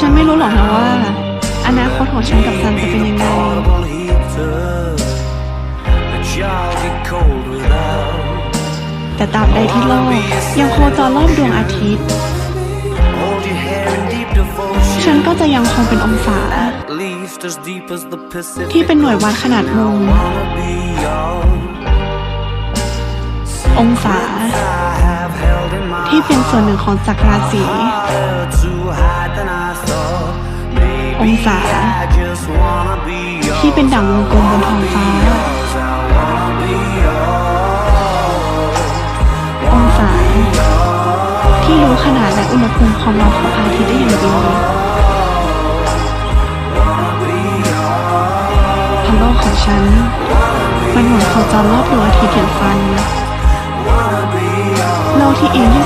ฉันไม่รู้หรอกนะว่า อนาคตของฉันกับซันจะเป็นยังไง แต่ตราบใดที่โลกยังโคจรรอบดวงอาทิตย์ ฉันก็จะยังคงเป็นองศา ที่เป็นหน่วยวัดขนาดมุมองศา ที่เป็นส่วนหนึ่งของจักรราศี องศา ที่เป็นดั่งวงกลมบนท้องฟ้า องศา ที่รู้ขนาดและอุณหภูมิความร้อนของพระอาทิตย์ได้อย่างดีพโลกของฉัน มันหมุนโคจรรอบดวงอาทิตย์อย่างฟันโลกที่เอียงยื